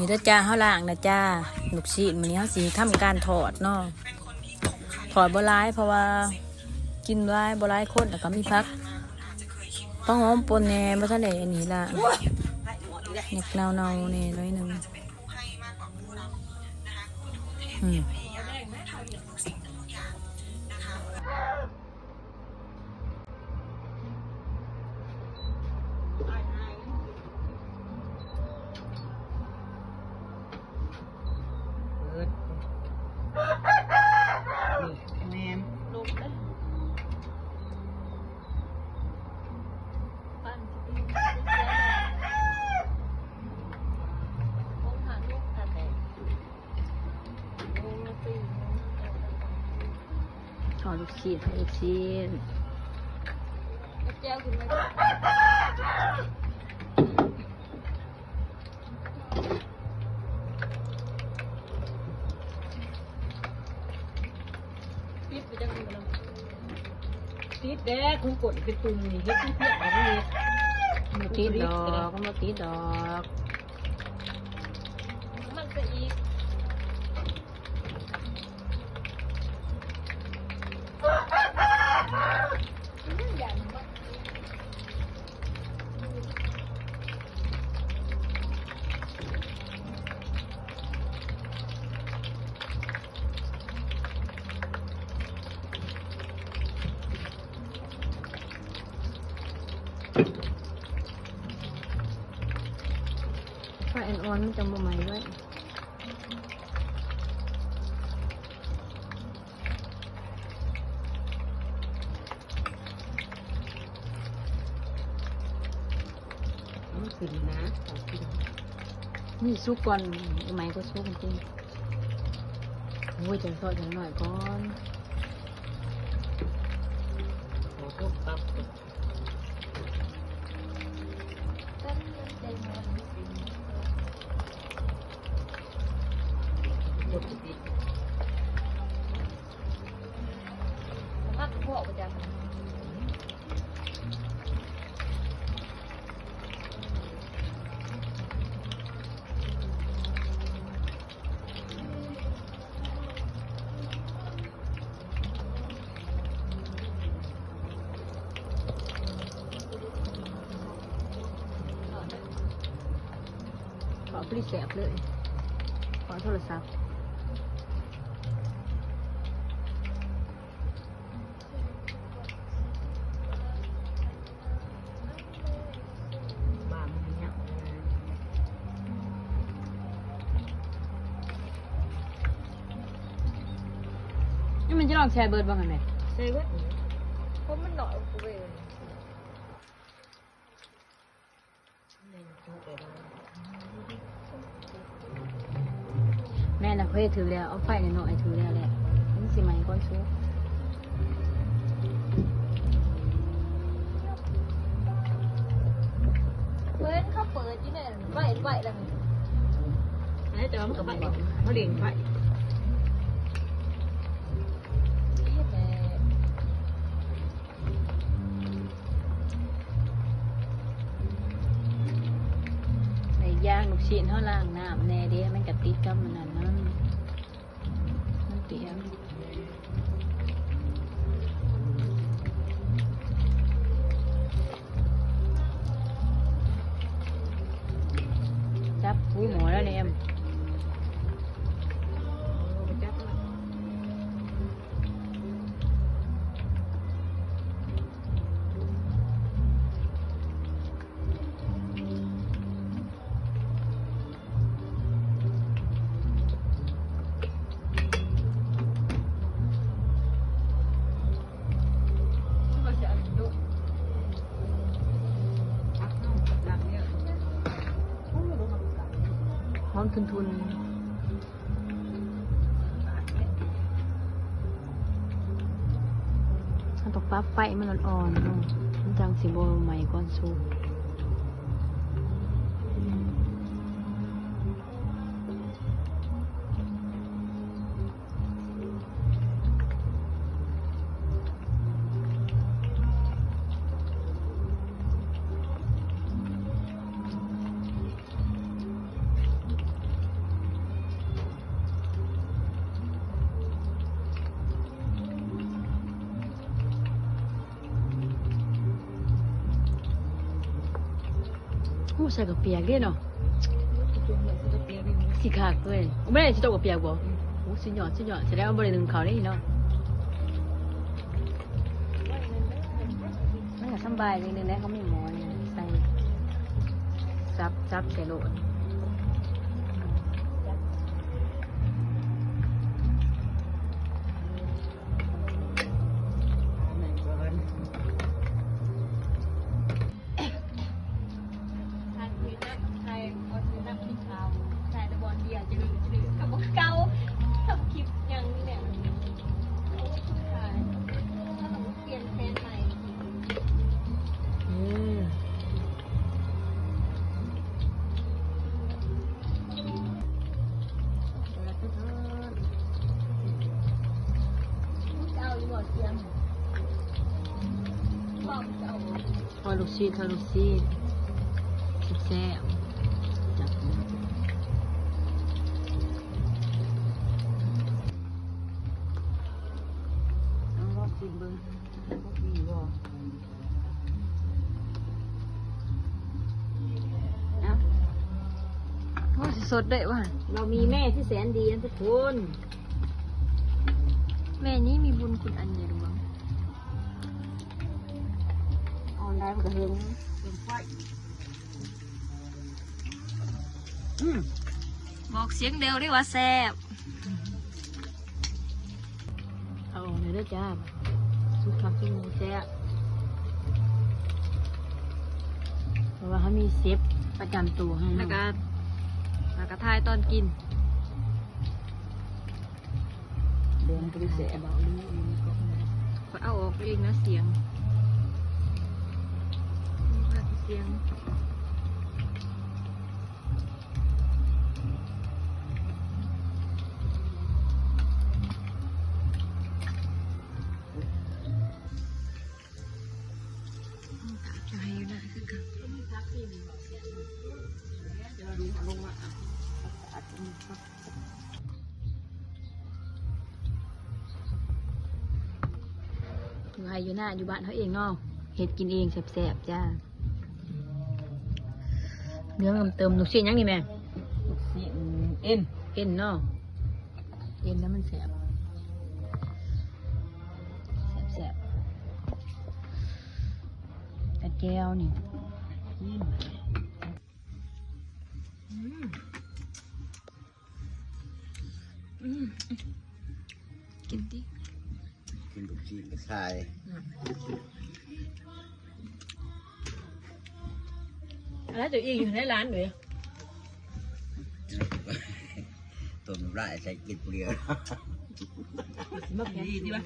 นี่เด้อจ้าเฮาล่างนะจ้าลูกชิ้นมื้อนี้เฮาสิทำการถอดเนาะถอดบ่หลายเพราะว่ากินหลายบ่หลายคนแล้วก็มีผักต้องหอมปนแหน่บ่ทันได้อันนี้ล่ะเน็กเนาๆแน่น้อยหนึงอืม เปิดนี่แมน ลุกเด้อปั้นสิตีคงหาลูกแต่แต่โอ้ตี ท อดลูกชิ้นลูกชิ้นแจ้วคุณไม่ปิดไปจังเลยติดแดกคุณกดเป็นตุ่มนี่เฮ็ดเปียกอะไรนี่ติดดอกก็บ่ติดดอก มันจะอีก ไฟอ่อนๆมันจะบ่ไหม้ไว้มันขึ้นนะเอาขึ้นนี่สุกก่อนไหม้ก็สุกจริงโอ้ยจังทอดจังหน่อยก่อน ขอปลิแสบเลย ขอโทรศัพท์บ้ามันเนี่ยนี่มันจะลองแชร์เบิร์ดบ้างกันไหมใช่เว้ยเพราะมันหน่อยกูเอง แม่น่ะเคยถือแล้ว เอาไฟหน่อยๆถือแล้วแหละนี่สิไหมก้อนชุกเว้นเขาเปิดที่ไหนไหวไหวแล้วมันไอ้จอมกับไปเขาเลี้ยงไปนี่แหละในย่างลูกชิ้นเท่าล่างน้ำแน่เด้มันกะติดกับมัน้อมทุนทุนตกปลาไฟมันอ่อนๆมันจังสิบใหม่ก่อนสุ กอู้ใส่กับเปียกเด้เนาะจุ่มเลยจะเปรี้ยวไปหมดสิขากด้วยไลูกชีสทอดลูกชีสแซ่บจับเอาลองกินเบิ่งบ่มีบ่เอาโอ้ยสดได้ว่ะเรามีแม่ที่แสนดีอันทุกคน แม่นี้มีบุญคุณอันใหญ่หลวง ไลน์มันก็เฮงเป็นไฟอืมบอกเสียงเดียวได้ว่าแซ่บเอาเลยเด้อจ้าสุกทักกินหมูแซ่บเพราะว่าเขามีเซฟประจำตัวให้แล้วเนาะก็แล้วก็ทายตอนกินเดินไปแสบเบาลิ้นอยู่ในกล่องเลยขอเอาออกเองนะเสียง เสียง จะให้อยู่นะคือกันอยู่ไฮอยู่หน้าอยู่บ้านเขาเองเนาะเฮ็ดกินเองแซ่บๆจ้า เนื้อเติมๆลูกชิ้นยังนี่แม่นี่เอ็นเอ็นเนาะเอ็นแล้วมันแซ่บแซ่บๆกระเจียวนี่กินดิกินลูกชิ้นกระชาย แล้วตัวเองอยู่ในร้านเลยต้นไร่ใส่กินเปลือกมาผีดีป่ะ